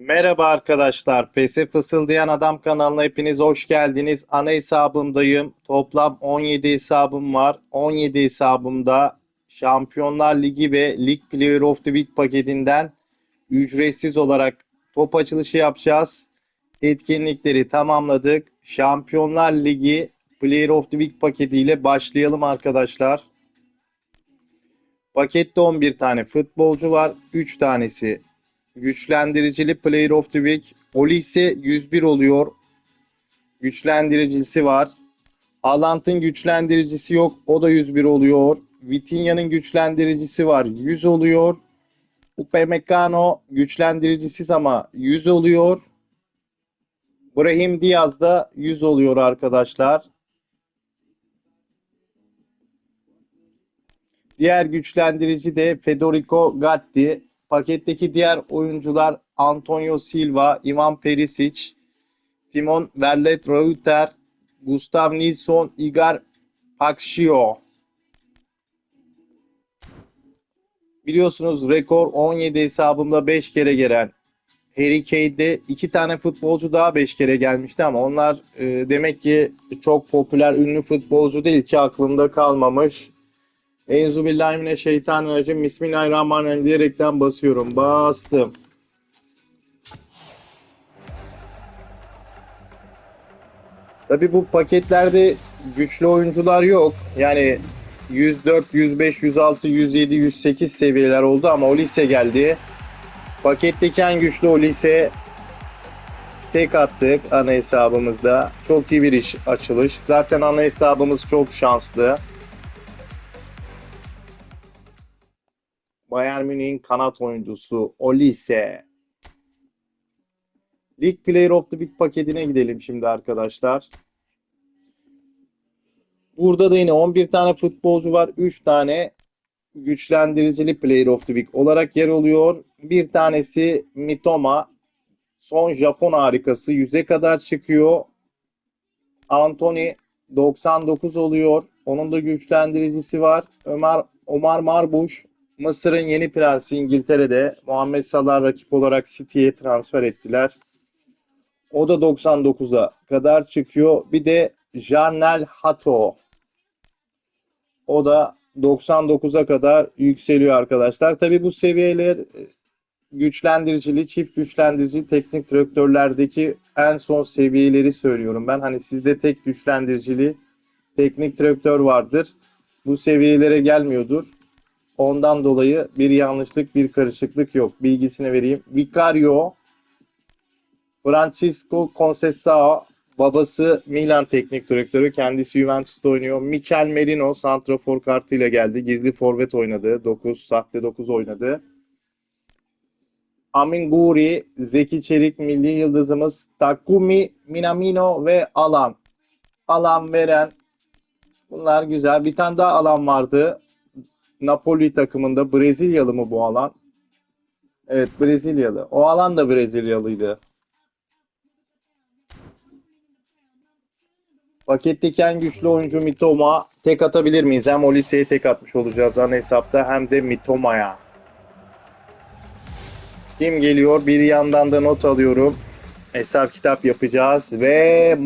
Merhaba arkadaşlar. PS Fısıldayan Adam kanalına hepiniz hoş geldiniz. Ana hesabımdayım. Toplam 17 hesabım var. 17 hesabımda Şampiyonlar Ligi ve League Player of the Week paketinden ücretsiz olarak top açılışı yapacağız. Etkinlikleri tamamladık. Şampiyonlar Ligi Player of the Week paketiyle başlayalım arkadaşlar. Pakette 11 tane futbolcu var. 3 tanesi güçlendiricili Player of the Week. Oli ise 101 oluyor. Güçlendiricisi var. Haaland'ın güçlendiricisi yok. O da 101 oluyor. Vitinha'nın güçlendiricisi var. 100 oluyor. Upamecano güçlendiricisiz ama 100 oluyor. Brahim Diaz da 100 oluyor arkadaşlar. Diğer güçlendirici de Federico Gatti. Paketteki diğer oyuncular Antonio Silva, Ivan Perisic, Timon Verlet Reuter, Gustav Nilsson, Igor Paxio. Biliyorsunuz rekor 17 hesabımda 5 kere gelen Harry Kane'de 2 tane futbolcu daha 5 kere gelmişti ama onlar e, demek ki çok popüler ünlü futbolcu değil ki aklımda kalmamış. Enzu billahi mine şeytanirracim. Bismillahirrahmanirrahim diyerekten basıyorum. Bastım. Tabi bu paketlerde güçlü oyuncular yok. Yani 104, 105, 106, 107, 108 seviyeler oldu ama Olise geldi. Paketteki en güçlü Olise tek attık ana hesabımızda. Çok iyi bir iş açılış. Zaten ana hesabımız çok şanslı. Bayern Münih'in kanat oyuncusu Olise. League Player of the Week paketine gidelim şimdi arkadaşlar. Burada da yine 11 tane futbolcu var. 3 tane güçlendiricili Player of the Week olarak yer alıyor. Bir tanesi Mitoma. Son Japon harikası. 100'e kadar çıkıyor. Anthony 99 oluyor. Onun da güçlendiricisi var. Ömer Omar Marbuş Mısır'ın yeni prensi İngiltere'de Muhammed Salah rakip olarak City'ye transfer ettiler. O da 99'a kadar çıkıyor. Bir de Jarnel Hato. O da 99'a kadar yükseliyor arkadaşlar. Tabi bu seviyeler güçlendiricili, çift güçlendirici teknik direktörlerdeki en son seviyeleri söylüyorum ben. Hani sizde tek güçlendiricili teknik direktör vardır. Bu seviyelere gelmiyordur. Ondan dolayı bir yanlışlık, bir karışıklık yok. Bilgisini vereyim. Vicario, Francisco Conceição, babası Milan teknik direktörü, kendisi Juventus'ta oynuyor. Mikel Merino santrafor kartıyla geldi. Gizli forvet oynadı. 9, sahte 9 oynadı. Amin Guri, Zeki Çelik, milli yıldızımız Takumi Minamino ve Alan. Alan veren Bunlar güzel. Bir tane daha alan vardı. Napoli takımında Brezilyalı mı bu alan? Evet Brezilyalı. O alan da Brezilyalıydı. Paketteki en güçlü oyuncu Mitoma. Tek atabilir miyiz? Hem Olise'ye tek atmış olacağız ana hesapta hem de Mitoma'ya. Kim geliyor? Bir yandan da not alıyorum. Hesap kitap yapacağız ve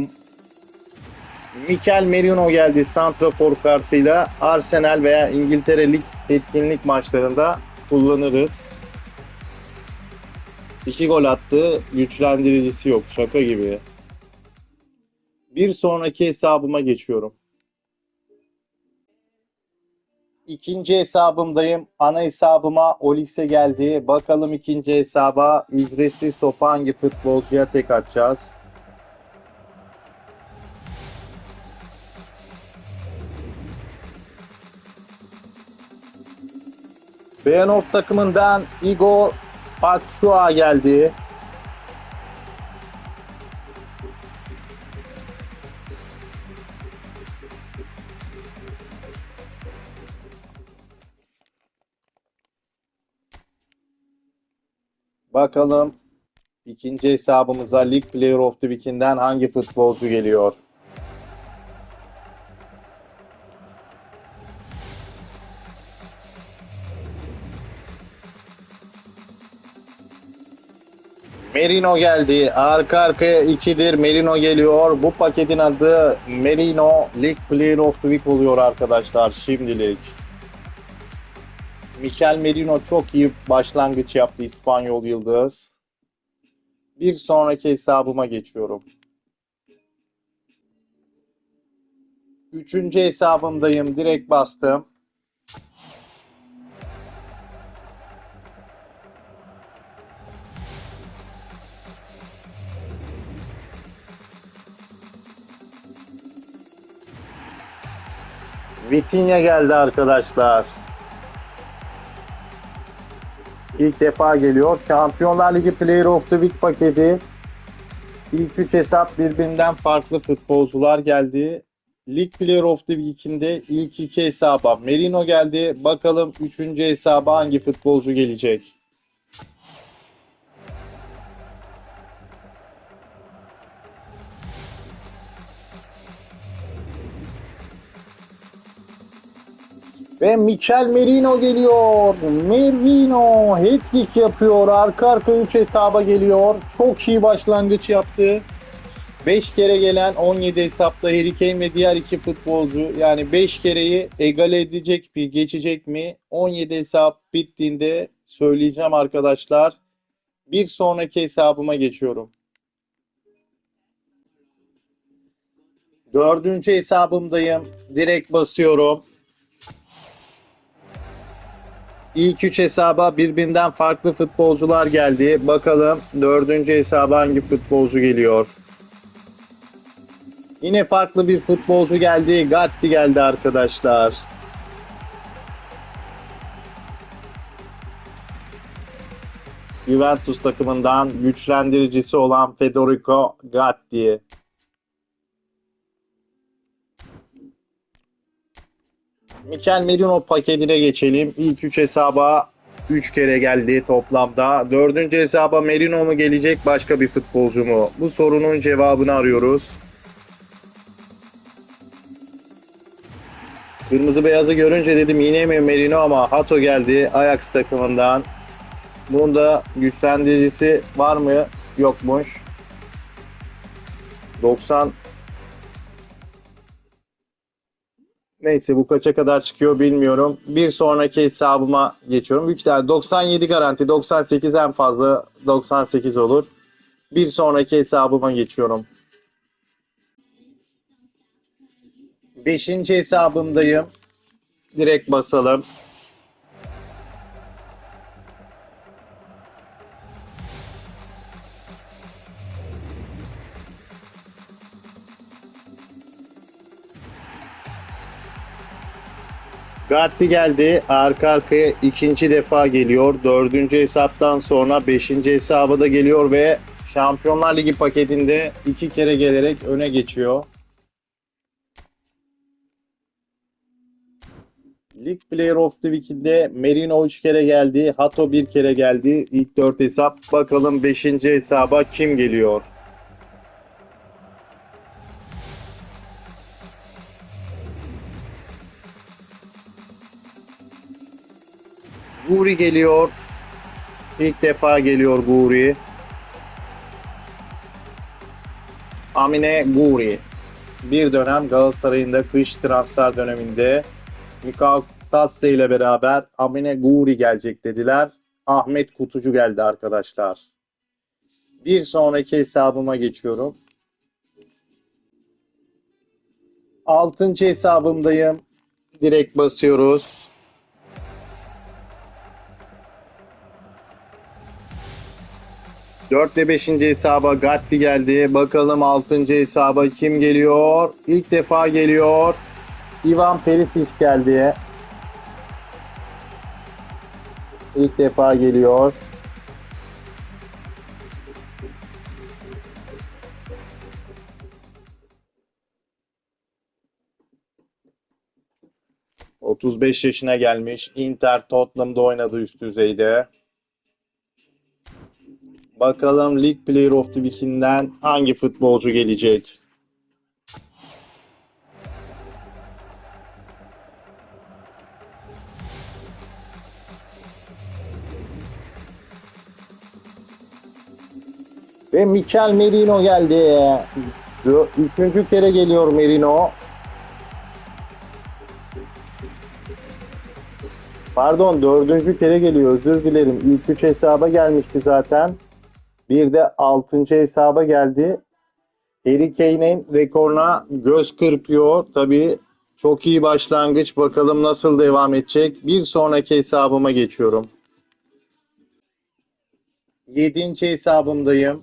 Mikel Merino geldi Santrafor kartıyla Arsenal veya İngiltere Lig etkinlik maçlarında kullanırız. İki gol attı. Güçlendiricisi yok. Şaka gibi. Bir sonraki hesabıma geçiyorum. İkinci hesabımdayım. Ana hesabıma Olise geldi. Bakalım ikinci hesaba ücretsiz topu hangi futbolcuya tek atacağız? Beyanov takımından Igor Batshuayi geldi. Bakalım ikinci hesabımıza League Player of the Week'inden hangi futbolcu geliyor? Merino geldi. Arka arkaya ikidir. Merino geliyor. Bu paketin adı Merino League Player of the Week oluyor arkadaşlar şimdilik. Michel Merino çok iyi başlangıç yaptı İspanyol Yıldız. Bir sonraki hesabıma geçiyorum. Üçüncü hesabımdayım. Direkt bastım. Vitinha geldi arkadaşlar. İlk defa geliyor. Şampiyonlar Ligi Player of the Week paketi. İlk üç hesap birbirinden farklı futbolcular geldi. League Player of the Week'inde ilk iki hesaba Merino geldi. Bakalım üçüncü hesaba hangi futbolcu gelecek? Ve Michel Merino geliyor. Merino hat-trick yapıyor. Arka arka 3 hesaba geliyor. Çok iyi başlangıç yaptı. 5 kere gelen 17 hesapta Harry Kane ve diğer iki futbolcu yani 5 kereyi egale edecek mi, geçecek mi? 17 hesap bittiğinde söyleyeceğim arkadaşlar. Bir sonraki hesabıma geçiyorum. Dördüncü hesabımdayım. Direkt basıyorum. İlk üç hesaba birbirinden farklı futbolcular geldi. Bakalım dördüncü hesaba hangi futbolcu geliyor? Yine farklı bir futbolcu geldi. Gatti geldi arkadaşlar. Juventus takımından güçlendiricisi olan Federico Gatti. Mikel Merino paketine geçelim. İlk 3 hesaba 3 kere geldi toplamda. Dördüncü hesaba Merino mu gelecek başka bir futbolcu mu? Bu sorunun cevabını arıyoruz. Kırmızı beyazı görünce dedim yine mi Merino ama Hato geldi Ajax takımından. Bunda güçlendiricisi var mı? Yokmuş. 90 Neyse bu kaça kadar çıkıyor bilmiyorum. Bir sonraki hesabıma geçiyorum. Büyük ihtimalle 97 garanti, 98 en fazla 98 olur. Bir sonraki hesabıma geçiyorum. Beşinci hesabımdayım. Direkt basalım. Gatti geldi. Arka arkaya ikinci defa geliyor. Dördüncü hesaptan sonra beşinci hesaba da geliyor ve Şampiyonlar Ligi paketinde iki kere gelerek öne geçiyor. League Player of the Week'inde Merino 3 kere geldi. Hato bir kere geldi. İlk 4 hesap. Bakalım 5. hesaba kim geliyor? Guri geliyor. İlk defa geliyor Guri. Amine Guri. Bir dönem Galatasaray'ın da kış transfer döneminde Mikal Tasse ile beraber Amine Guri gelecek dediler. Ahmet Kutucu geldi arkadaşlar. Bir sonraki hesabıma geçiyorum. Altıncı hesabımdayım. Direkt basıyoruz. Dört ve beşinci hesaba Gatti geldi. Bakalım altıncı hesaba kim geliyor? İlk defa geliyor. Ivan Perisic geldi. İlk defa geliyor. ...35 yaşına gelmiş. Inter Tottenham'da oynadı üst düzeyde. Bakalım League Player of the Week'inden hangi futbolcu gelecek? Ve Mikel Merino geldi. Üçüncü kere geliyor Merino. Pardon dördüncü kere geliyor özür dilerim. İlk üç hesaba gelmişti zaten. Bir de altıncı hesaba geldi. Harry Kane'in rekoruna göz kırpıyor. Tabii çok iyi başlangıç. Bakalım nasıl devam edecek. Bir sonraki hesabıma geçiyorum. Yedinci hesabımdayım.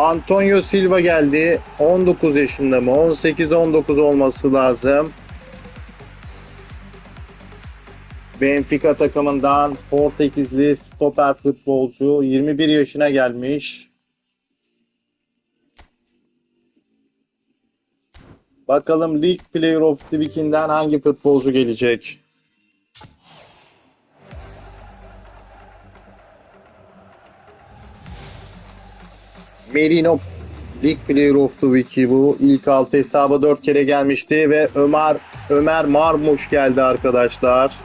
Antonio Silva geldi. 19 yaşında mı? 18-19 olması lazım. Benfica takımından Portekizli stoper futbolcu 21 yaşına gelmiş. Bakalım League Player of the Week'inden hangi futbolcu gelecek? Merino League Player of the Week'i bu. İlk altı hesaba 4 kere gelmişti ve Ömer Ömer Marmuş geldi arkadaşlar.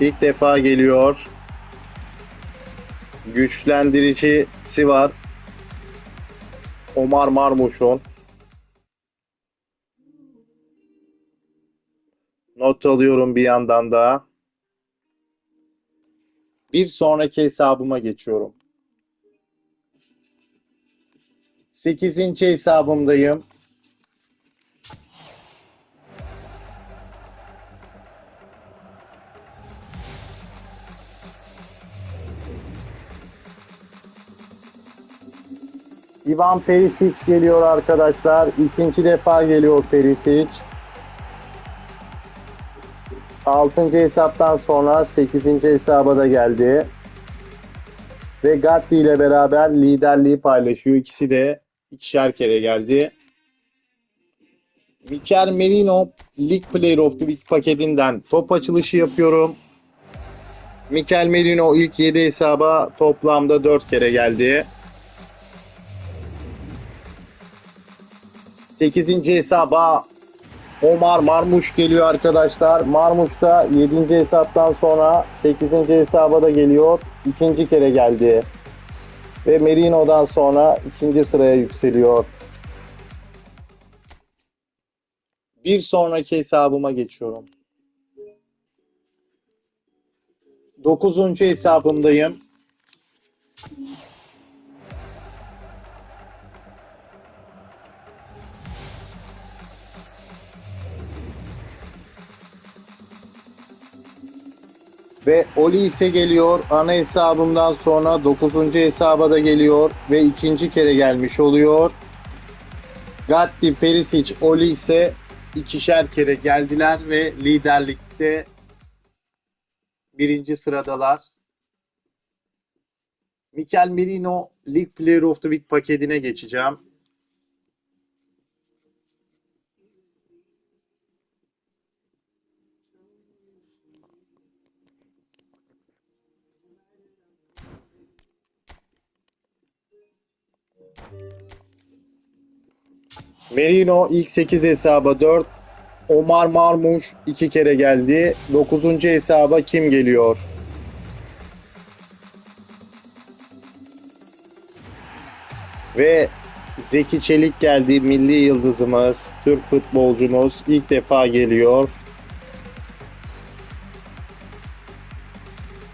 İlk defa geliyor. Güçlendiricisi var. Omar Marmuş'un. Not alıyorum bir yandan da. Bir sonraki hesabıma geçiyorum. 8. hesabımdayım. Ivan Perisic geliyor arkadaşlar. İkinci defa geliyor Perisic. 6. hesaptan sonra 8. hesaba da geldi. Ve Gatti ile beraber liderliği paylaşıyor. İkisi de ikişer kere geldi. Mikel Merino League Player of the Week paketinden top açılışı yapıyorum. Mikel Merino ilk 7 hesaba toplamda 4 kere geldi. 8. hesaba Omar Marmuş geliyor arkadaşlar. Marmuş da 7. hesaptan sonra 8. hesaba da geliyor. İkinci kere geldi. Ve Merino'dan sonra ikinci sıraya yükseliyor. Bir sonraki hesabıma geçiyorum. 9. hesabımdayım. Oli ise geliyor. Ana hesabımdan sonra 9. hesaba da geliyor. Ve ikinci kere gelmiş oluyor. Gatti, Perisic, Oli ise ikişer kere geldiler ve liderlikte birinci sıradalar. Mikel Merino League Player of the Week paketine geçeceğim. Merino ilk 8 hesaba 4. Omar Marmuş 2 kere geldi. 9. hesaba kim geliyor? Ve Zeki Çelik geldi. Milli yıldızımız, Türk futbolcumuz ilk defa geliyor.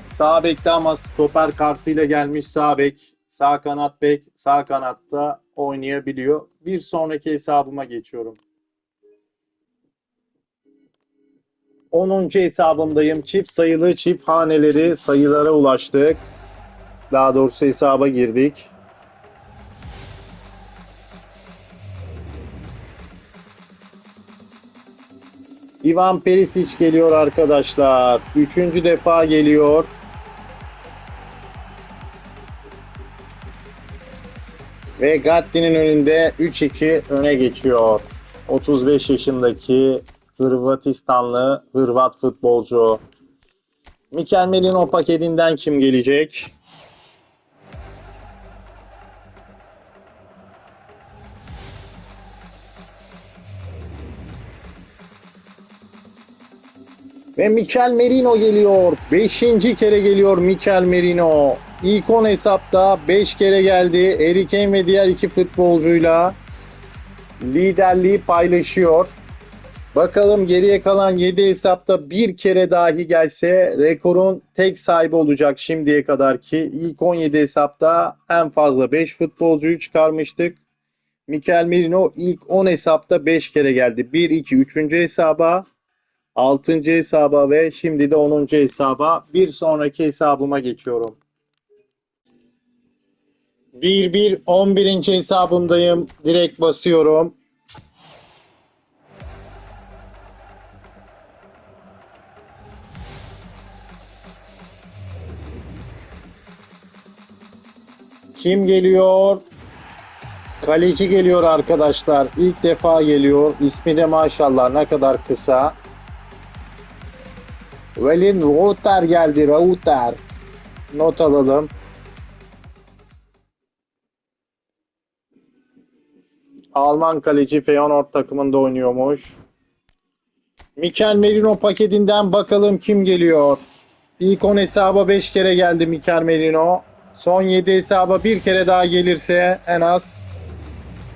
Sağ bekte ama stoper kartıyla gelmiş sağ bek. Sağ kanat bek, sağ kanatta oynayabiliyor. Bir sonraki hesabıma geçiyorum. 10. hesabımdayım. Çift sayılı çift haneleri sayılara ulaştık. Daha doğrusu hesaba girdik. Ivan Perisic geliyor arkadaşlar. Üçüncü defa geliyor. Ve Gatti'nin önünde 3-2 öne geçiyor. 35 yaşındaki Hırvatistanlı Hırvat futbolcu. Mikel Merino paketinden kim gelecek? Ve Mikel Merino geliyor. Beşinci kere geliyor Mikel Merino. 10 hesapta 5 kere geldi. Harry Kane ve diğer iki futbolcuyla liderliği paylaşıyor. Bakalım geriye kalan 7 hesapta bir kere dahi gelse rekorun tek sahibi olacak şimdiye kadar ki ilk 17 hesapta en fazla 5 futbolcuyu çıkarmıştık. Mikel Merino ilk 10 hesapta 5 kere geldi. 1 2 3. hesaba, 6. hesaba ve şimdi de 10. hesaba. Bir sonraki hesabıma geçiyorum. 1 1 11. hesabımdayım. Direkt basıyorum. Kim geliyor? Kaleci geliyor arkadaşlar. İlk defa geliyor. İsmi de maşallah ne kadar kısa. Velin Reuter geldi. Reuter. Not alalım. Alman kaleci Feyenoord takımında oynuyormuş. Mikel Merino paketinden bakalım kim geliyor. İlk 10 hesaba 5 kere geldi Mikel Merino. Son 7 hesaba bir kere daha gelirse en az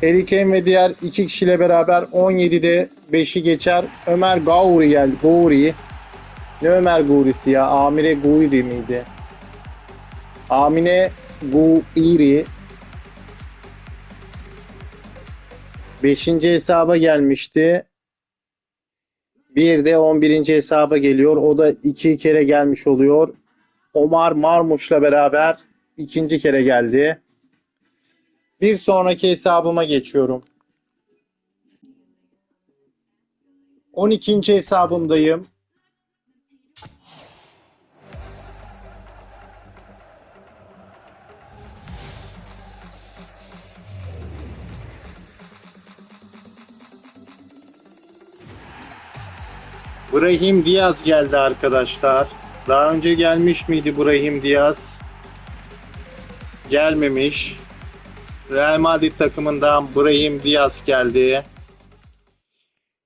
Harry Kane ve diğer iki kişiyle beraber 17'de 5'i geçer. Ömer Gauri geldi. Gauri. Ne Ömer Gauri'si ya? Amire Gauri miydi? Amine Gauri. 5. hesaba gelmişti. Bir de 11. hesaba geliyor. O da iki kere gelmiş oluyor. Omar Marmuş'la beraber ikinci kere geldi. Bir sonraki hesabıma geçiyorum. 12. hesabımdayım. Brahim Diaz geldi arkadaşlar. Daha önce gelmiş miydi Brahim Diaz? Gelmemiş. Real Madrid takımından Brahim Diaz geldi.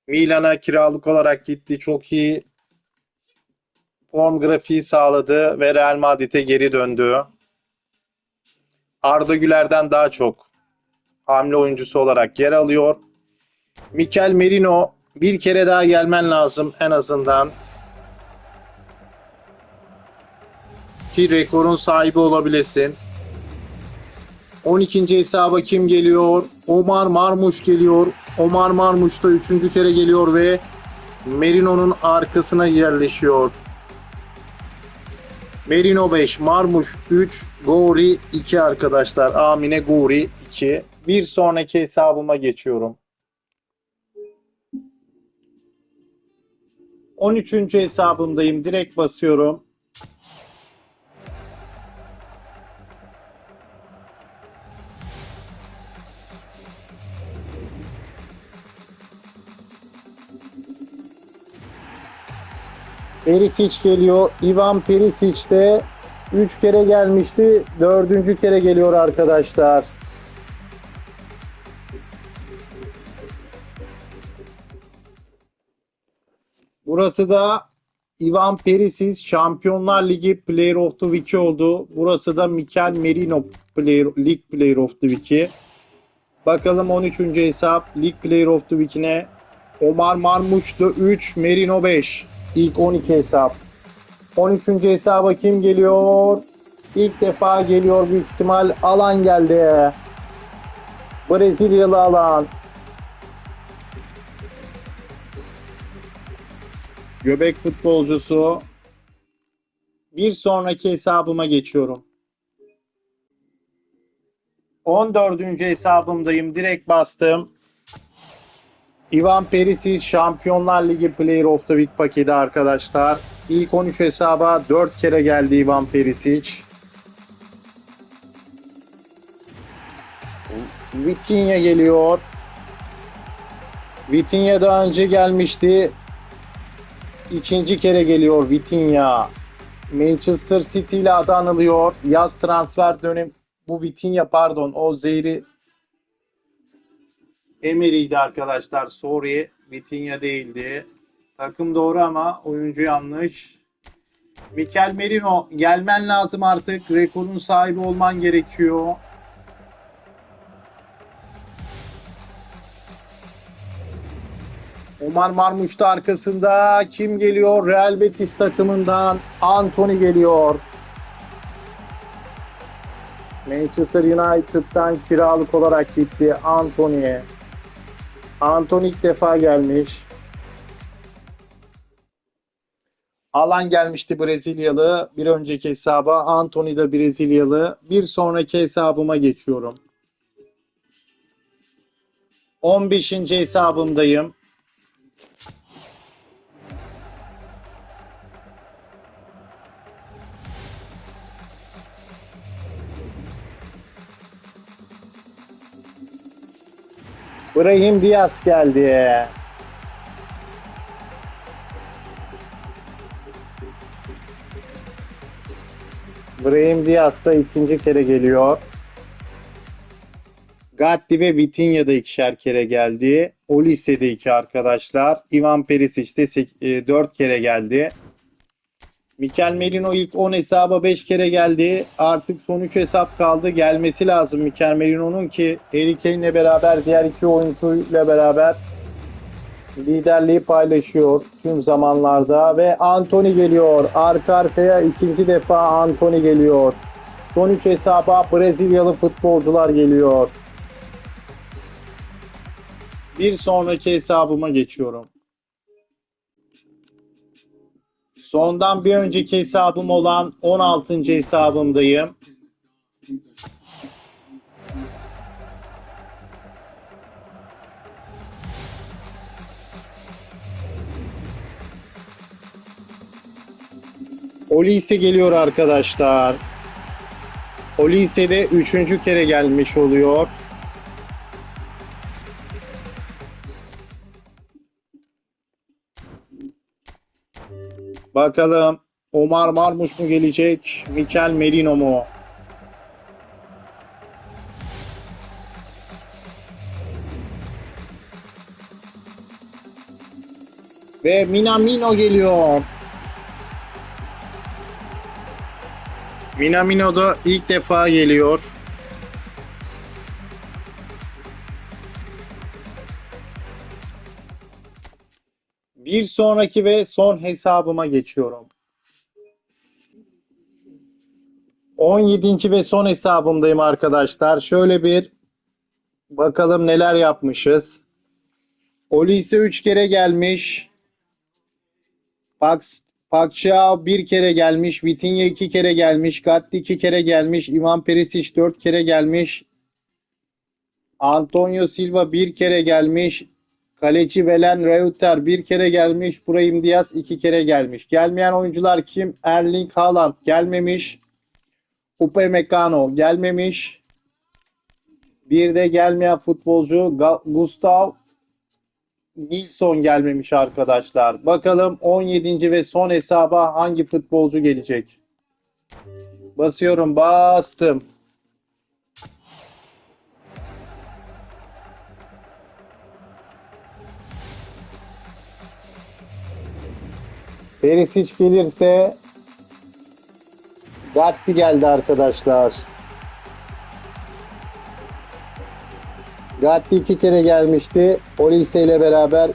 Milan'a kiralık olarak gitti. Çok iyi form grafiği sağladı ve Real Madrid'e geri döndü. Arda Güler'den daha çok hamle oyuncusu olarak yer alıyor. Mikel Merino bir kere daha gelmen lazım en azından. Ki rekorun sahibi olabilesin. 12. hesaba kim geliyor? Omar Marmuş geliyor. Omar Marmuş da 3. kere geliyor ve Merino'nun arkasına yerleşiyor. Merino 5, Marmuş 3, Gori 2 arkadaşlar. Amine Gori 2. Bir sonraki hesabıma geçiyorum. 13. hesabımdayım. Direkt basıyorum. Perisic geliyor. Ivan Perisic de 3 kere gelmişti. 4. kere geliyor arkadaşlar. Burası da Ivan Perisic Şampiyonlar Ligi Player of the Week oldu. Burası da Mikel Merino Player, League Player of the Week'i. Bakalım 13. hesap League Player of the Week'ine Omar Marmuş'tu 3, Merino 5. İlk 12 hesap. 13. hesaba kim geliyor? İlk defa geliyor büyük ihtimal Alan geldi. Brezilyalı Alan. Göbek futbolcusu. Bir sonraki hesabıma geçiyorum. 14. hesabımdayım. Direkt bastım. Ivan Perisic Şampiyonlar Ligi Player of the Week paketi arkadaşlar. İlk 13 hesaba 4 kere geldi Ivan Perisic. Vitinha geliyor. Vitinha daha önce gelmişti. İkinci kere geliyor Vitinha. Manchester City ile adı anılıyor. Yaz transfer dönem bu Vitinha pardon o Zeyri Emery'di arkadaşlar. Sorry. Vitinha değildi. Takım doğru ama oyuncu yanlış. Mikel Merino gelmen lazım artık. Rekorun sahibi olman gerekiyor. Omar Marmuş da arkasında. Kim geliyor? Real Betis takımından Anthony geliyor. Manchester United'dan kiralık olarak gitti Anthony. Anthony ilk defa gelmiş. Alan gelmişti Brezilyalı. Bir önceki hesaba Anthony da Brezilyalı. Bir sonraki hesabıma geçiyorum. 15. hesabımdayım. Brahim Diaz geldi. Brahim Diaz da ikinci kere geliyor. Gatti ve Vitinha da ikişer kere geldi. Olise de iki arkadaşlar. Ivan Perisic de sek- e, dört kere geldi. Mikel Merino ilk 10 hesaba 5 kere geldi. Artık son 3 hesap kaldı. Gelmesi lazım Mikel Merino'nun ki Harry Kane'le beraber diğer iki oyuncuyla beraber liderliği paylaşıyor tüm zamanlarda ve Anthony geliyor. Arka arkaya ikinci defa Anthony geliyor. Son 3 hesaba Brezilyalı futbolcular geliyor. Bir sonraki hesabıma geçiyorum. Sondan bir önceki hesabım olan 16. hesabımdayım. Olise geliyor arkadaşlar. Olise de üçüncü kere gelmiş oluyor. Bakalım Omar Marmuş mu gelecek? Mikel Merino mu? Ve Minamino geliyor. Minamino da ilk defa geliyor. Bir sonraki ve son hesabıma geçiyorum. 17. ve son hesabımdayım arkadaşlar. Şöyle bir bakalım neler yapmışız. Olise 3 kere gelmiş. Pax, Pakçao bir kere gelmiş. Vitinha 2 kere gelmiş. Gatti 2 kere gelmiş. Ivan Perisic 4 kere gelmiş. Antonio Silva bir kere gelmiş. Kaleci Velen Reuter bir kere gelmiş. Brahim Diaz iki kere gelmiş. Gelmeyen oyuncular kim? Erling Haaland gelmemiş. Upamecano gelmemiş. Bir de gelmeyen futbolcu Gustav Nilsson gelmemiş arkadaşlar. Bakalım 17. ve son hesaba hangi futbolcu gelecek? Basıyorum, bastım. Perisic gelirse Gatti geldi arkadaşlar. Gatti iki kere gelmişti. Olise ile beraber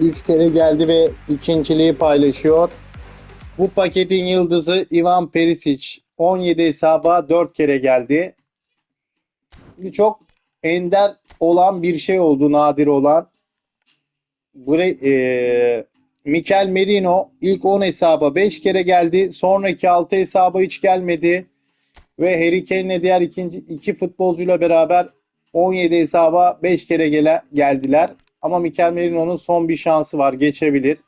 üç kere geldi ve ikinciliği paylaşıyor. Bu paketin yıldızı Ivan Perisic. 17 hesaba 4 kere geldi. Çok ender olan bir şey oldu, nadir olan. Bre eee Mikel Merino ilk 10 hesaba 5 kere geldi. Sonraki 6 hesaba hiç gelmedi. Ve Harry Kane'le diğer ikinci iki futbolcuyla beraber 17 hesaba 5 kere gele, geldiler. Ama Mikel Merino'nun son bir şansı var. Geçebilir.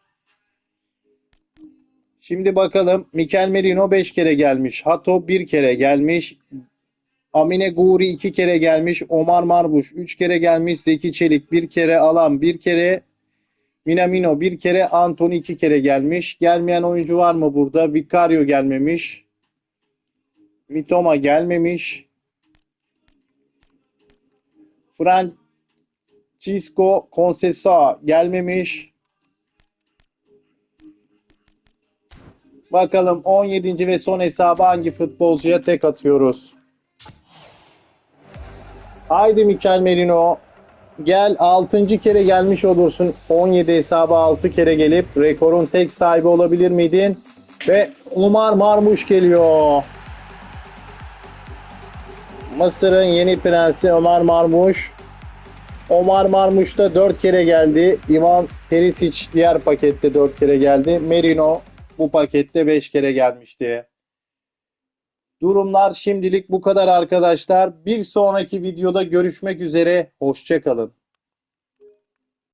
Şimdi bakalım. Mikel Merino 5 kere gelmiş. Hato 1 kere gelmiş. Amine Guri 2 kere gelmiş. Omar Marbuş 3 kere gelmiş. Zeki Çelik 1 kere. Alan 1 kere. Minamino bir kere, Anthony iki kere gelmiş. Gelmeyen oyuncu var mı burada? Vicario gelmemiş. Mitoma gelmemiş. Francisco Conceição gelmemiş. Bakalım 17. ve son hesabı hangi futbolcuya tek atıyoruz? Haydi Mikel Merino. Gel 6. kere gelmiş olursun. 17 hesaba 6 kere gelip rekorun tek sahibi olabilir miydin? Ve Umar Marmuş geliyor. Mısır'ın yeni prensi Ömer Marmuş. Omar Marmuş da 4 kere geldi. Ivan Perisic diğer pakette 4 kere geldi. Merino bu pakette 5 kere gelmişti. Durumlar şimdilik bu kadar arkadaşlar. Bir sonraki videoda görüşmek üzere. Hoşçakalın.